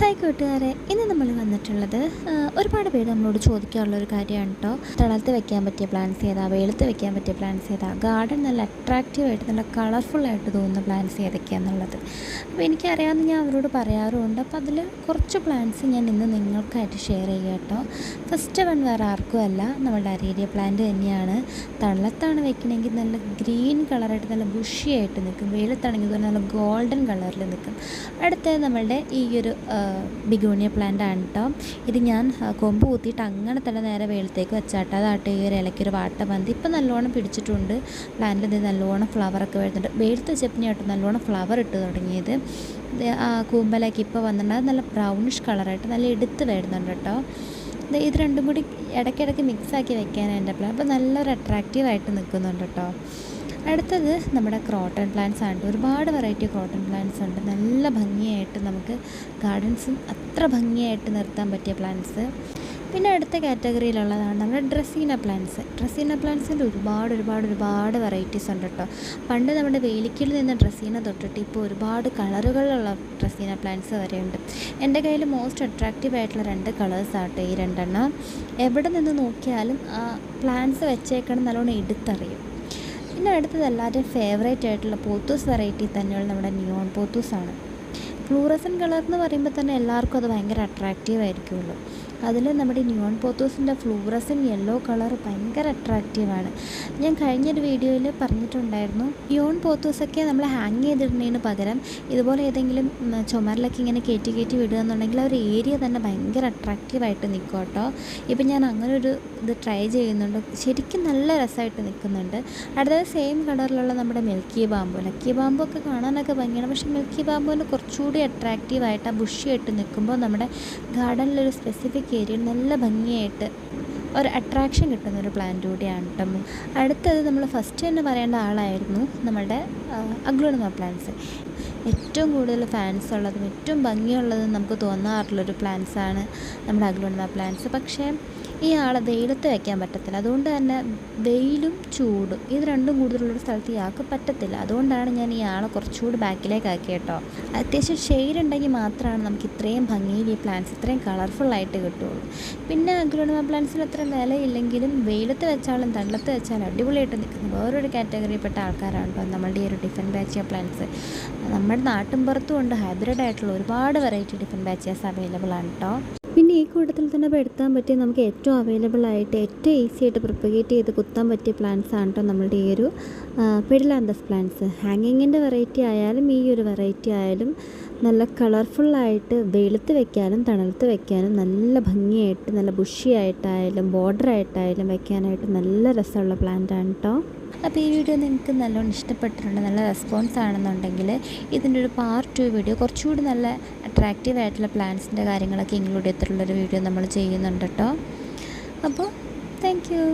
Hi കൂട്ടുകാരെ ഇന്ന് നമ്മൾ വന്നിട്ടുള്ളത് ഒരുപാട് പേര് നമ്മളോട് ചോദിക്കാറുള്ള ഒരു കാര്യമാണ് കേട്ടോ തളത്ത് വെക്കാൻ പറ്റിയ പ്ലാന്റ്സ് ഏതാ വെളുത്ത് വെക്കാൻ പറ്റിയ പ്ലാന്റ്സ് ഏതാ ഗാർഡൻ നല്ല അട്രാക്റ്റീവായിട്ട് നല്ല കളർഫുള്ളായിട്ട് തോന്നുന്ന പ്ലാന്റ്സ് ഏതൊക്കെയാണെന്നുള്ളത് അപ്പോൾ എനിക്കറിയാമെന്ന് ഞാൻ അവരോട് പറയാറുമുണ്ട്. അപ്പോൾ അതിൽ കുറച്ച് പ്ലാന്റ്സ് ഞാൻ ഇന്ന് നിങ്ങൾക്കായിട്ട് ഷെയർ ചെയ്യാം കേട്ടോ ഫസ്റ്റ് വൺ വേറെ ആർക്കും അല്ല നമ്മളുടെ അരേരിയ പ്ലാന്റ് തന്നെയാണ്. തണലത്താണ് വെക്കണമെങ്കിൽ നല്ല ഗ്രീൻ കളറായിട്ട് നല്ല ബുഷിയായിട്ട് നിൽക്കും. വെയിലത്താണെങ്കിൽ ഇതുപോലെ നല്ല ഗോൾഡൻ കളറിൽ നിൽക്കും. അടുത്തത് നമ്മളുടെ ഈ ഒരു ബിഗോണിയ പ്ലാന്റ് ആണ് കേട്ടോ ഇത് ഞാൻ കൊമ്പ് കുത്തിയിട്ട് അങ്ങനെ തന്നെ നേരെ വെയിലത്തേക്ക് വെച്ചാട്ടോ. അതാട്ടെ ഈ ഒരു ഇലയ്ക്കൊരു വാട്ട പന്തി. ഇപ്പം നല്ലോണം പിടിച്ചിട്ടുണ്ട്. പ്ലാന്റിൽ ഇത് നല്ലോണം ഫ്ലവറൊക്കെ വരുന്നുണ്ട്. വെയിലത്ത് വെച്ചപ്പോൾ ഞാട്ടോ നല്ലോണം ഫ്ലവർ ഇട്ട് തുടങ്ങിയത്. കൂമ്പലേക്ക് ഇപ്പോൾ വന്നിട്ടുണ്ട്. നല്ല ബ്രൗണിഷ് കളറായിട്ട് നല്ല എടുത്ത് വരുന്നുണ്ട് കേട്ടോ ഇത് രണ്ടും കൂടി ഇടയ്ക്കിടയ്ക്ക് മിക്സാക്കി വെക്കാനാണ് എന്റെ പ്ലാൻ അപ്പോൾ നല്ലൊരു അട്രാക്റ്റീവായിട്ട് നിൽക്കുന്നുണ്ട് കേട്ടോ അടുത്തത് നമ്മുടെ ക്രോട്ടൺ പ്ലാന്റ്സ് ആണ്. ഒരുപാട് വെറൈറ്റി ക്രോട്ടൺ പ്ലാന്റ്സ് ഉണ്ട്. നല്ല ഭംഗിയായിട്ട് നമുക്ക് ഗാർഡൻസും അത്ര ഭംഗിയായിട്ട് നിർത്താൻ പറ്റിയ പ്ലാന്റ്സ് പിന്നെ അടുത്ത കാറ്റഗറിയിലുള്ളതാണ് നമ്മുടെ ഡ്രസ്സീന പ്ലാന്റ്സ് ഡ്രസ്സീന പ്ലാന്റ്സിന്റെ ഒരുപാട് ഒരുപാട് ഒരുപാട് വെറൈറ്റീസ് ഉണ്ട് കേട്ടോ പണ്ട് നമ്മുടെ വേലിക്കിൽ നിന്ന് ഡ്രസ്സീന തൊട്ടിട്ട് ഇപ്പോൾ ഒരുപാട് കളറുകളിലുള്ള ഡ്രസ്സീന പ്ലാന്റ്സ് വരെയുണ്ട്. എന്റെ കയ്യിൽ മോസ്റ്റ് അട്രാക്റ്റീവ് ആയിട്ടുള്ള രണ്ട് കളേഴ്സ് ആട്ടെ ഈ രണ്ടെണ്ണം. എവിടെ നിന്ന് നോക്കിയാലും ആ പ്ലാന്റ്സ് വെച്ചേക്കണം നല്ലോണം എടുത്തറിയും. പിന്നെ അടുത്തത് എല്ലാവരുടെയും ഫേവറേറ്റ് ആയിട്ടുള്ള പോത്തൂസ് വെറൈറ്റി തന്നെയുള്ള നമ്മുടെ നിയോൺ പോത്തൂസാണ് ഫ്ലൂറസൻ കളർ എന്ന് പറയുമ്പോൾ തന്നെ എല്ലാവർക്കും അത് ഭയങ്കര അട്രാക്റ്റീവ് ആയിരിക്കുമല്ലോ. അതിൽ നമ്മുടെ ന്യൂൺ പോത്തോസിന്റെ ഫ്ലൂറസിൻ യെല്ലോ കളർ ഭയങ്കര അട്രാക്റ്റീവാണ് ഞാൻ കഴിഞ്ഞൊരു വീഡിയോയിൽ പറഞ്ഞിട്ടുണ്ടായിരുന്നു ന്യൂൺ പോത്തോസൊക്കെ നമ്മൾ ഹാങ് ചെയ്തിടുന്നതിന് പകരം ഇതുപോലെ ഏതെങ്കിലും ചുമരിലൊക്കെ ഇങ്ങനെ കയറ്റി കയറ്റി വിടുക എന്നുണ്ടെങ്കിൽ ആ ഒരു ഏരിയ തന്നെ ഭയങ്കര അട്രാക്റ്റീവായിട്ട് നിൽക്കും കേട്ടോ. ഇപ്പം ഞാൻ അങ്ങനെ ഒരു ഇത് ട്രൈ ചെയ്യുന്നുണ്ട്. ശരിക്കും നല്ല രസമായിട്ട് നിൽക്കുന്നുണ്ട് അടുത്തത് സെയിം കളറിലുള്ള നമ്മുടെ മിൽക്കി ബാമ്പു ലക്കി ബാമ്പു ഒക്കെ കാണാനൊക്കെ ഭംഗിയാണ്. പക്ഷേ മിൽക്കി ബാമ്പുവിന് കുറച്ചുകൂടി അട്രാക്റ്റീവായിട്ട് ആ ബുഷിയായിട്ട് നിൽക്കുമ്പോൾ നമ്മുടെ ഗാർഡനിലൊരു സ്പെസിഫിക് ഏരിയയിൽ നല്ല ഭംഗിയായിട്ട് ഒരു അട്രാക്ഷൻ കിട്ടുന്ന ഒരു പ്ലാന്റ് കൂടിയാണ് കേട്ടോ അടുത്തത് നമ്മൾ ഫസ്റ്റ് തന്നെ പറയേണ്ട ആളായിരുന്നു നമ്മുടെ അഗ്ലോണിമ പ്ലാന്റ്സ് ഏറ്റവും കൂടുതൽ ഫാൻസ് ഉള്ളതും ഏറ്റവും ഭംഗിയുള്ളതും നമുക്ക് തോന്നാറുള്ളൊരു പ്ലാന്റ്സാണ് നമ്മുടെ അഗ്ലോണിമ പ്ലാന്റ്സ് പക്ഷേ ആളെ വെയിലത്ത് വയ്ക്കാൻ പറ്റത്തില്ല. അതുകൊണ്ട് തന്നെ വെയിലും ചൂടും. ഇത് രണ്ടും കൂടുതലുള്ളൊരു സ്ഥലത്ത് ഇയാൾക്ക് പറ്റത്തില്ല. അതുകൊണ്ടാണ് ഞാൻ ആളെ കുറച്ചുകൂടി ബാക്കിലേക്ക് ആക്കി കേട്ടോ. അത്യാവശ്യം ഷെയ്ഡ് ഉണ്ടെങ്കിൽ മാത്രമാണ് നമുക്ക് ഇത്രയും ഭംഗിയിൽ ഈ പ്ലാന്റ്സ് ഇത്രയും കളർഫുള്ളായിട്ട് കിട്ടുള്ളൂ. പിന്നെ അഗ്രോണിമ പ്ലാന്റ്സിൽ അത്ര വിലയില്ലെങ്കിലും വെയിലത്ത് വെച്ചാലും തള്ളത്ത് വെച്ചാലും അടിപൊളിയായിട്ട് നിൽക്കുന്ന വേറൊരു കാറ്റഗറിയിൽപ്പെട്ട ആൾക്കാരാണ് കേട്ടോ നമ്മളുടെ ഈ ഒരു ഡിഫൻ ബാച്ചിയ പ്ലാന്റ്സ് നമ്മുടെ നാട്ടിൻ പുറത്തും ഉണ്ട്. ഹൈബ്രിഡ് ആയിട്ടുള്ള ഒരുപാട് വെറൈറ്റി ഡിഫൻ ബാച്ചിയാസ് അവൈലബിൾ ആണ് കേട്ടോ. പിന്നെ ഈ കൂട്ടത്തിൽ തന്നെ പെടുത്താൻ പറ്റിയ നമുക്ക് ഏറ്റവും അവൈലബിൾ ആയിട്ട് ഏറ്റവും ഈസി ആയിട്ട് പ്രൊപ്പഗേറ്റ് ചെയ്ത് കുത്താൻ പറ്റിയ പ്ലാന്റ്സ് ആണ് കേട്ടോ നമ്മളുടെ ഈ ഒരു പെഡിലാന്തസ് പ്ലാന്റ്സ് ഹാങ്ങിങ്ങിന്റെ വെറൈറ്റി ആയാലും ഈ ഒരു വെറൈറ്റി ആയാലും നല്ല കളർഫുള്ളായിട്ട് വെളുത്ത് വെക്കാനും തണലത്ത് വെക്കാനും നല്ല ഭംഗിയായിട്ട് നല്ല ബുഷിയായിട്ടായാലും ബോർഡറായിട്ടായാലും വെക്കാനായിട്ട് നല്ല രസമുള്ള പ്ലാന്റ് ആണ് കേട്ടോ അപ്പോൾ ഈ വീഡിയോ നിങ്ങൾക്ക് നല്ലോണം ഇഷ്ടപ്പെട്ടിട്ടുണ്ട് നല്ല റെസ്പോൺസ് ആണെന്നുണ്ടെങ്കിൽ ഇതിന്റെ ഒരു പാർട്ട് ടു വീഡിയോ കുറച്ചുകൂടി നല്ല അട്രാക്റ്റീവ് ആയിട്ടുള്ള പ്ലാന്റ്സിന്റെ കാര്യങ്ങളൊക്കെ ഇൻക്ലൂഡ് ചെയ്തിട്ടുള്ളൊരു വീഡിയോ നമ്മൾ ചെയ്യുന്നുണ്ട് കേട്ടോ അപ്പോൾ താങ്ക് യു